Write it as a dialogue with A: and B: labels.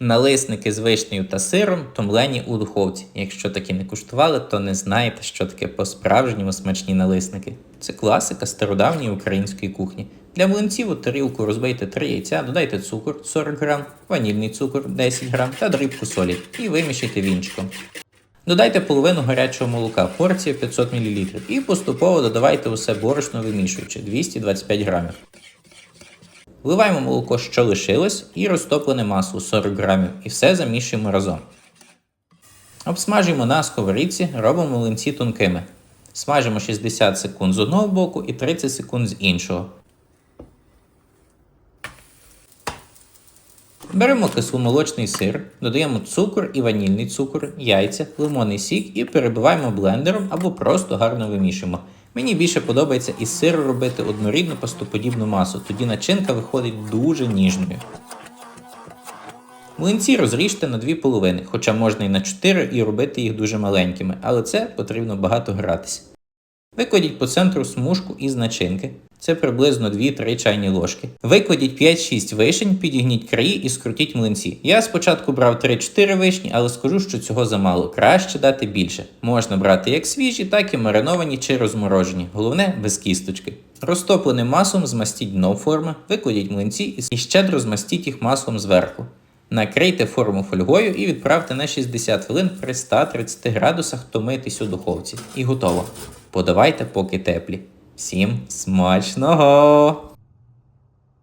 A: Налисники з вишнею та сиром томлені у духовці. Якщо такі не куштували, то не знаєте, що таке по-справжньому смачні налисники. Це класика стародавньої української кухні. Для млинців у тарілку розбийте 3 яйця, додайте цукор 40 грам, ванільний цукор 10 грам та дрібку солі і вимішайте вінчиком. Додайте половину гарячого молока, порція 500 мл, і поступово додавайте усе борошно вимішуючи 225 грамів. Вливаємо молоко, що лишилось, і розтоплене масло 40 грамів, і все замішуємо разом. Обсмажуємо на сковорідці, робимо млинці тонкими. Смажимо 60 секунд з одного боку і 30 секунд з іншого. Беремо кисломолочний сир, додаємо цукор і ванільний цукор, яйця, лимонний сік і перебиваємо блендером або просто гарно вимішуємо. Мені більше подобається із сиру робити однорідну пастоподібну масу, тоді начинка виходить дуже ніжною. Млинці розріжте на дві половини, хоча можна і на 4 і робити їх дуже маленькими, але це потрібно багато гратися. Викладіть по центру смужку із начинки. Це приблизно 2-3 чайні ложки. Викладіть 5-6 вишень, підігніть краї і скрутіть млинці. Я спочатку брав 3-4 вишні, але скажу, що цього замало. Краще дати більше. Можна брати як свіжі, так і мариновані чи розморожені. Головне без кісточки. Розтопленим маслом змастіть дно форми, викладіть млинці і щедро змастіть їх маслом зверху. Накрийте форму фольгою і відправте на 60 хвилин при 130 градусах томитись у духовці. І готово. Подавайте поки теплі. Всім смачного!